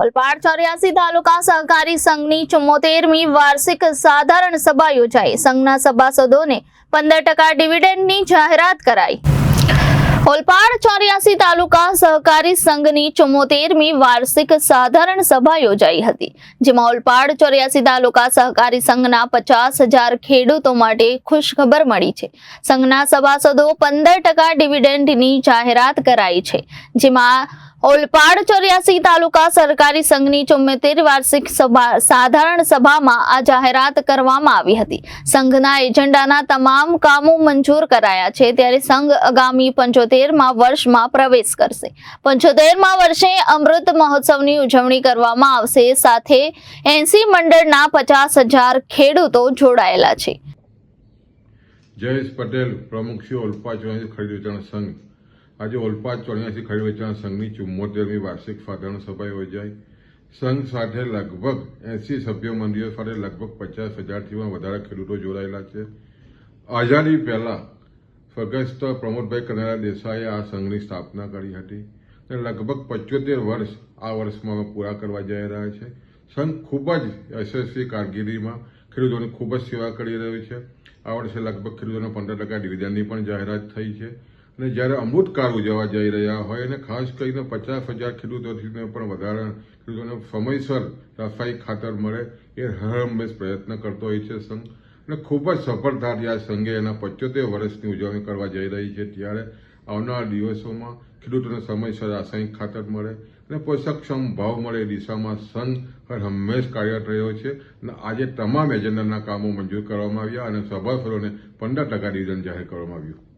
ઓલપાડ ચોર્યાસી તાલુકા સહકારી સંઘની ચુમ્મોતેરમી વાર્ષિક સાધારણ સભા યોજાઈ. સંઘના સભાસદોને પંદર ટકા ડિવિડન્ડની જાહેરાત કરાઈ. ઓલપાડ ચોર્યાસી તાલુકા સહકારી સંઘની ચુમ્મોતેરમી વાર્ષિક સાધારણ સભા યોજાઈ હતી, જેમાં ઓલપાડ ચોર્યાસી તાલુકા સહકારી સંઘના પચાસ હજાર ખેડૂતો માટે ખુશખબર મળી છે. સંઘના સભાસદો પંદર ટકા ડિવિડન્ડની જાહેરાત કરાઈ છે, જેમાં ઓલપાડ ચોર્યાસી તાલુકા સરકારી સંઘની ચુમ્મેતેર વાર્ષિક સભા સાધારણ સભામાં આ જાહેરાત કરવામાં આવી હતી. સંઘના એજન્ડાના તમામ કામો મંજૂર કરાયા છે ત્યારે સંઘ આગામી પંચોતેરમાં વર્ષમાં પ્રવેશ કરશે. પંચોતેરમાં વર્ષે અમૃત મહોત્સવની ઉજવણી કરવામાં આવશે. સાથે એસી મંડળના પચાસ હજાર ખેડૂતો જોડાયેલા છે. જયેશ પટેલ, પ્રમુખ શ્રી ઓલપા ખરીદ વેચાણ સંઘ. આજે ઓલપા ચોર્યાસી ખરીદ વેચાણ સંઘની ચુમ્મોતેરમી વાર્ષિક સાધારણ સભા યોજાઈ. સંઘ સાથે લગભગ એસી સભ્ય મંડળીઓ સાથે લગભગ પચાસ હજારથી પણ વધારે ખેડૂતો જોડાયેલા છે. આઝાદી પહેલા સ્વર્ગસ્થ પ્રમોદભાઈ કનૈયા દેસાઈએ આ સંઘની સ્થાપના કરી હતી અને લગભગ પંચોતેર વર્ષ આ વર્ષમાં પૂરા કરવા જઈ રહ્યા છે. સંઘ ખૂબ જ યશસ્વી કામગીરીમાં ખેડૂતોની ખૂબ જ સેવા કરી રહ્યું છે. આ વર્ષે લગભગ ખેડૂતોને પંદર ટકા ડિવિડન્ડની પણ જાહેરાત થઈ છે. અને જ્યારે અમૃતકાળ ઉજવવા જઈ રહ્યા હોય અને ખાસ કરીને પચાસ હજાર ખેડૂતોથી પણ વધારે ખેડૂતોને સમયસર રાસાયણિક ખાતર મળે એ હરહંમેશ પ્રયત્ન કરતો હોય છે સંઘ. અને ખૂબ જ સફળતાથી આ સંઘે એના પંચોતેર વર્ષની ઉજવણી કરવા જઈ રહી છે. ત્યારે આવનારા દિવસોમાં ખેડૂતોને સમયસર રાસાયણિક ખાતર મળે અને પોષકક્ષમ ભાવ મળે એ દિશામાં સંઘ હરહંમેશ કાર્યરત રહ્યો છે. અને આજે તમામ એજન્ડાના કામો મંજૂર કરવામાં આવ્યા અને સભાસદોને પંદર ટકા ડિવિઝન જાહેર કરવામાં આવ્યું.